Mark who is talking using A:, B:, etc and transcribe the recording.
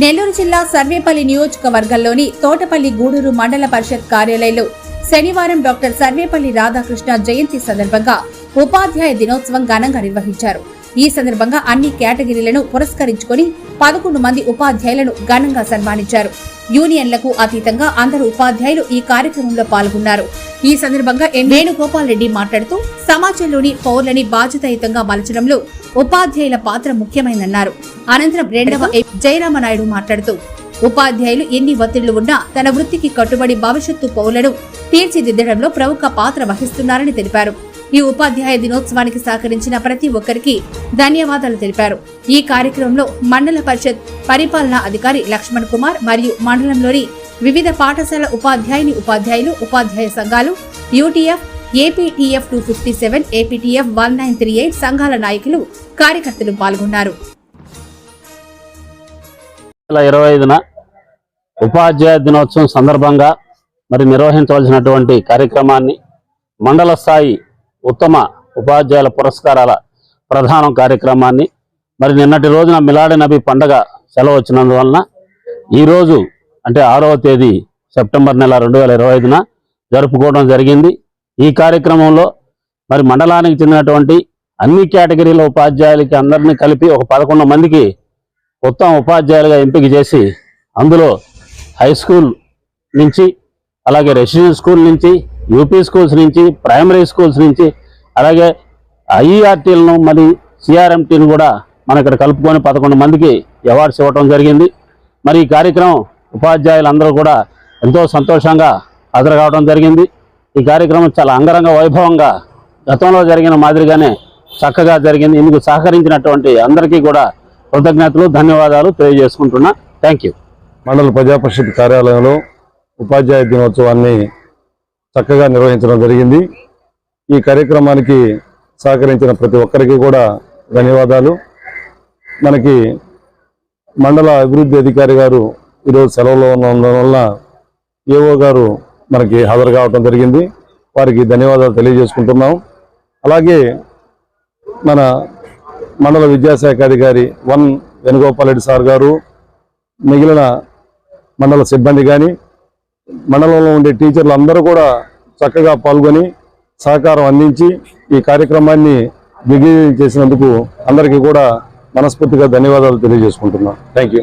A: నెల్లూరు జిల్లా సర్వేపల్లి నియోజకవర్గంలోని తోటపల్లి గూడూరు మండల పరిషత్ కార్యాలయంలో శనివారం డాక్టర్ సర్వేపల్లి రాధాకృష్ణ జయంతి సందర్భంగా ఉపాధ్యాయ దినోత్సవం ఘనంగా నిర్వహించారు. ఈ సందర్భంగా అన్ని కేటగిరీలను పురస్కరించుకొని పదకొండు మంది ఉపాధ్యాయులను ఘనంగా సన్మానించారు. యూనియన్లకు అతీతంగా అందరు ఉపాధ్యాయులు ఈ కార్యక్రమంలో పాల్గొన్నారు. ఈ సందర్భంగా వేణుగోపాల్ రెడ్డి మాట్లాడుతూ సమాజంలోని పౌరులని బాధ్యతాయుతంగా మలచడంలో ఉపాధ్యాయుల పాత్ర ముఖ్యమైనన్నారు అనంతరం రెండవ జయరామ జయరామనాయుడు మాట్లాడుతూ ఉపాధ్యాయులు ఎన్ని ఒత్తిళ్ళు ఉన్నా తన వృత్తికి కట్టుబడి భవిష్యత్తు పౌలను తీర్చిదిద్దడంలో ప్రముఖ పాత్ర వహిస్తున్నారని తెలిపారు. ఈ ఉపాధ్యాయ దినోత్సవానికి సహకరించిన ప్రతి ఒక్కరికి ధన్యవాదాలు తెలిపారు. ఈ కార్యక్రమంలో మండల పరిషత్ పరిపాలనా అధికారి లక్ష్మణ్ కుమార్ మరియు మండలంలోని వివిధ పాఠశాల ఉపాధ్యాయుని ఉపాధ్యాయులు ఉపాధ్యాయ సంఘాలు UTF APTF two fifty seven APTF one nine three eight సంఘాల నాయకులు కార్యకర్తలు పాల్గొన్నారు.
B: వేల ఇరవై ఐదున ఉపాధ్యాయ దినోత్సవం సందర్భంగా మరి నిర్వహించవలసినటువంటి కార్యక్రమాన్ని మండల స్థాయి ఉత్తమ ఉపాధ్యాయుల పురస్కారాల ప్రధానం కార్యక్రమాన్ని మరి నిన్నటి రోజున మిలాడి నబీ పండగ సెలవు వచ్చినందువలన ఈరోజు అంటే ఆరవ తేదీ సెప్టెంబర్ నెల రెండు వేల ఇరవై ఐదున జరుపుకోవడం జరిగింది. ఈ కార్యక్రమంలో మరి మండలానికి చెందినటువంటి అన్ని కేటగిరీల ఉపాధ్యాయులకి అందరినీ కలిపి ఒక పదకొండు మందికి ఉత్తమ ఉపాధ్యాయులుగా ఎంపిక చేసి అందులో హై స్కూల్ నుంచి అలాగే రెసిడెన్షియల్ స్కూల్ నుంచి యూపీ స్కూల్స్ నుంచి ప్రైమరీ స్కూల్స్ నుంచి అలాగే ఐఈఆర్టీలను మరి సిఆర్ఎంటీని కూడా మన ఇక్కడ కలుపుకొని పదకొండు మందికి అవార్డ్స్ ఇవ్వడం జరిగింది. మరి ఈ కార్యక్రమం ఉపాధ్యాయులందరూ కూడా ఎంతో సంతోషంగా హాజరు కావడం జరిగింది. ఈ కార్యక్రమం చాలా అంగరంగ వైభవంగా గతంలో జరిగిన మాదిరిగానే చక్కగా జరిగింది. ఇందుకు సహకరించినటువంటి అందరికీ కూడా కృతజ్ఞతలు ధన్యవాదాలు తెలియజేసుకుంటున్నా. థ్యాంక్ యూ
C: మండల ప్రజా పరిషత్ కార్యాలయంలో ఉపాధ్యాయ దినోత్సవాన్ని చక్కగా నిర్వహించడం జరిగింది. ఈ కార్యక్రమానికి సహకరించిన ప్రతి ఒక్కరికి కూడా ధన్యవాదాలు. మనకి మండల అభివృద్ధి అధికారి గారు ఈరోజు సెలవులో ఉండడం వల్ల ఏఓ గారు మనకి హాజరు కావడం జరిగింది. వారికి ధన్యవాదాలు తెలియజేసుకుంటున్నాం. అలాగే మన మండల విద్యాశాఖ అధికారి వన్ వేణుగోపాల్ రెడ్డి సార్ గారు మిగిలిన మండల సిబ్బంది కానీ మండలంలో ఉండే టీచర్లు అందరూ కూడా చక్కగా పాల్గొని సహకారం అందించి ఈ కార్యక్రమాన్ని విజయం చేసినందుకు అందరికీ కూడా మనస్ఫూర్తిగా ధన్యవాదాలు తెలియజేసుకుంటున్నాం. Thank you